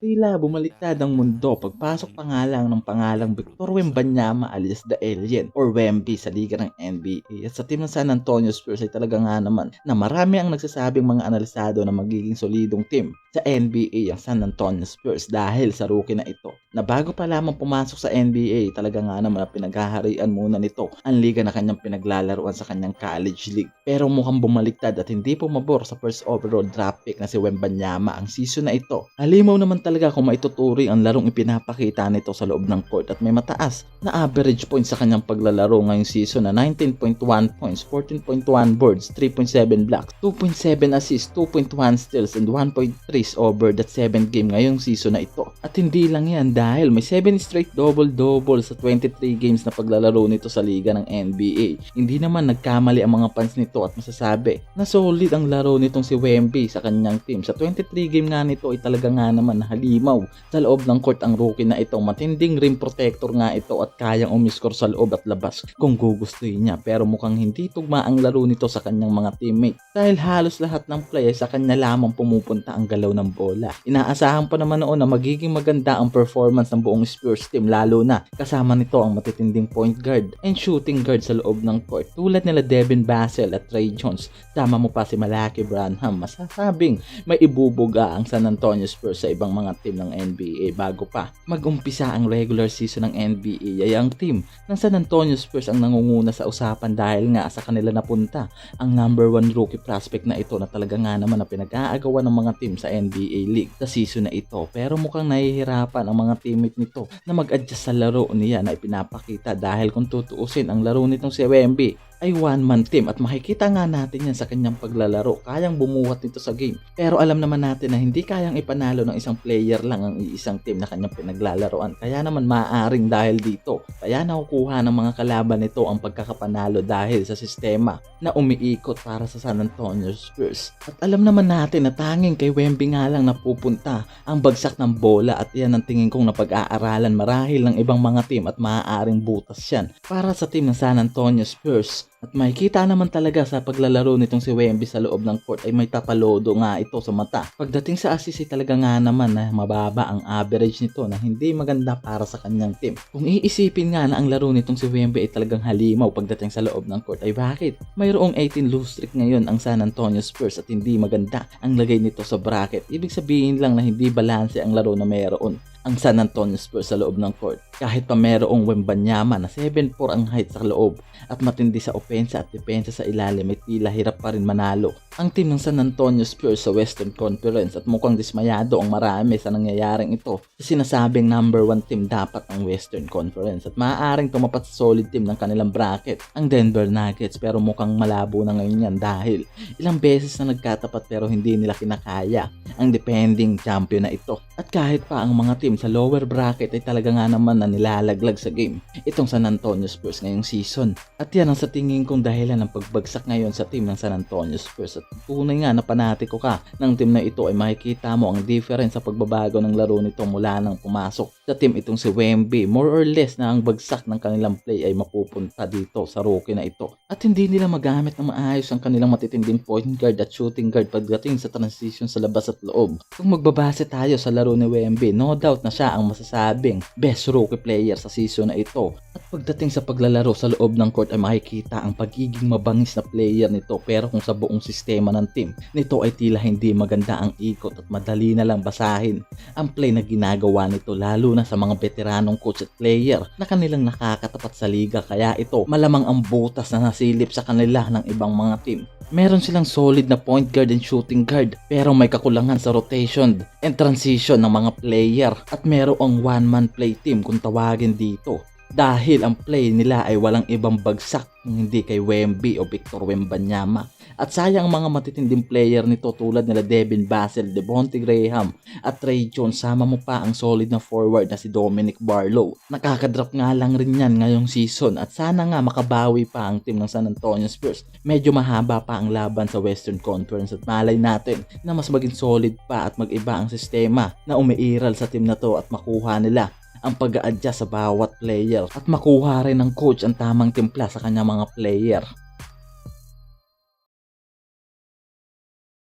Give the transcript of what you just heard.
Tila bumaliktad ang mundo pagpasok pa nga lang ng pangalang Victor Wembanyama alias The Alien or Wemby sa liga ng NBA. At sa team ng San Antonio Spurs ay talaga nga naman na marami ang nagsasabing mga analisado na magiging solidong team sa NBA ang San Antonio Spurs dahil sa rookie na ito. Na bago pa lamang pumasok sa NBA, talaga nga naman na pinaghaharian muna nito ang liga na kanyang pinaglalaruan sa kanyang college league. Pero mukhang bumaliktad at hindi pumabor sa first overall draft pick na si Wembanyama ang season na ito. Halimaw naman talaga kung maituturing ang larong ipinapakita nito sa loob ng court at may mataas na average points sa kanyang paglalaro ngayong season na 19.1 points, 14.1 boards, 3.7 blocks, 2.7 assists, 2.1 steals, and 1.3 over that 7 game ngayong season na ito. At hindi lang yan dahil may 7 straight double-double sa 23 games na paglalaro nito sa liga ng NBA. Hindi naman nagkamali ang mga fans nito at masasabi na solid ang laro nitong si Wemby sa kanyang team. Sa 23 game nga nito ay talaga nga naman halimaw sa loob ng court ang rookie na ito. Matinding rim protector nga ito at kayang umiskor sa loob at labas kung gugustuhin niya. Pero mukhang hindi tugma ang laro nito sa kanyang mga teammate dahil halos lahat ng play ay sa kanya lamang pumupunta ang galaw ng bola. Inaasahan pa naman noon na magiging maganda ang performance ng buong Spurs team lalo na kasama nito ang matitinding point guard and shooting guard sa loob ng court tulad nila Devin Vassell at Trey Jones. Sama mo pa si Malaki Branham. Masasabing may ibubuga ang San Antonio Spurs sa ibang mga team ng NBA bago pa mag-umpisa ang regular season ng NBA ay ang team ng San Antonio Spurs ang nangunguna sa usapan dahil nga sa kanila napunta ang number one rookie prospect na ito na talaga nga naman na pinag-aagawan ng mga team sa NBA League sa season na ito pero mukhang nahihirapan ang mga teammate nito na mag-adjust sa laro niya na ipinapakita dahil kung tutuusin ang laro nitong si Wemby ay one-man team at makikita nga natin yan sa kanyang paglalaro. Kayang bumuhat nito sa game. Pero alam naman natin na hindi kayang ipanalo ng isang player lang ang isang team na kanyang pinaglalaroan. Kaya naman maaaring dahil dito. Kaya nakukuha ng mga kalaban nito ang pagkakapanalo dahil sa sistema na umiikot para sa San Antonio Spurs. At alam naman natin na tanging kay Wemby nga lang napupunta ang bagsak ng bola at yan ang tingin kong napag-aaralan marahil ng ibang mga team at maaaring butas yan para sa team ng San Antonio Spurs. At makikita naman talaga sa paglalaro nitong si Wemby sa loob ng court ay may tapalodo nga ito sa mata. Pagdating sa assist ay talaga nga naman na mababa ang average nito na hindi maganda para sa kanyang team. Kung iisipin nga na ang laro nitong si Wemby ay talagang halimaw pagdating sa loob ng court ay bakit? Mayroong 18 lose streak ngayon ang San Antonio Spurs at hindi maganda ang lagay nito sa bracket. Ibig sabihin lang na hindi balanse ang laro na mayroon ang San Antonio Spurs sa loob ng court. Kahit pa merong Wembanyama na 7'4 ang height sa loob at matindi sa opensa at depensa sa ilalim ay tila hirap pa rin manalo. Ang team ng San Antonio Spurs sa Western Conference at mukhang dismayado ang marami sa nangyayaring ito sa sinasabing number 1 team dapat ang Western Conference at maaaring tumapat sa solid team ng kanilang bracket ang Denver Nuggets pero mukhang malabo na ngayon yan dahil ilang beses na nagkatapat pero hindi nila kinakaya ang defending champion na ito. At kahit pa ang mga team sa lower bracket ay talaga nga naman na nilalaglag sa game itong San Antonio Spurs ngayong season. At yan ang sa tingin kong dahilan ng pagbagsak ngayon sa team ng San Antonio Spurs. At tunay nga na panatiko ka ng team na ito ay makikita mo ang difference sa pagbabago ng laro nito mula nang pumasok sa team itong si Wemby. More or less na ang bagsak ng kanilang play ay mapupunta dito sa rookie na ito. At hindi nila magamit ng maayos ang kanilang matitinding point guard at shooting guard pagdating sa transition sa labas at loob. Kung magbabase tayo sa laro ni Wemby, no doubt na siya ang masasabing best rookie player sa season na ito. At pagdating sa paglalaro sa loob ng court ay makikita ang pagiging mabangis na player nito. Pero kung sa buong sistema ng team nito ay tila hindi maganda ang ikot at madali na lang basahin ang play na ginagawa nito lalo na sa mga veteranong coach at player na kanilang nakakatapat sa liga. Kaya ito malamang ang butas na nasilip sa kanila ng ibang mga team. Meron silang solid na point guard and shooting guard pero may kakulangan sa rotation and transition ng mga player. At merong one-man play team kung tawagin dito dahil ang play nila ay walang ibang bagsak kung hindi kay Wemby o Victor Wembanyama. At sayang ang mga matitinding player nito tulad nila Devin Vassell, Devonte Graham at Trey Jones sama mo pa ang solid na forward na si Dominic Barlow. Nakakadrop nga lang rin yan ngayong season at sana nga makabawi pa ang team ng San Antonio Spurs. Medyo mahaba pa ang laban sa Western Conference at malay natin na mas maging solid pa at mag-iba ang sistema na umiiral sa team na to at makuha nila ang pag adjust sa bawat player at makuha rin ng coach ang tamang timpla sa kanyang mga player.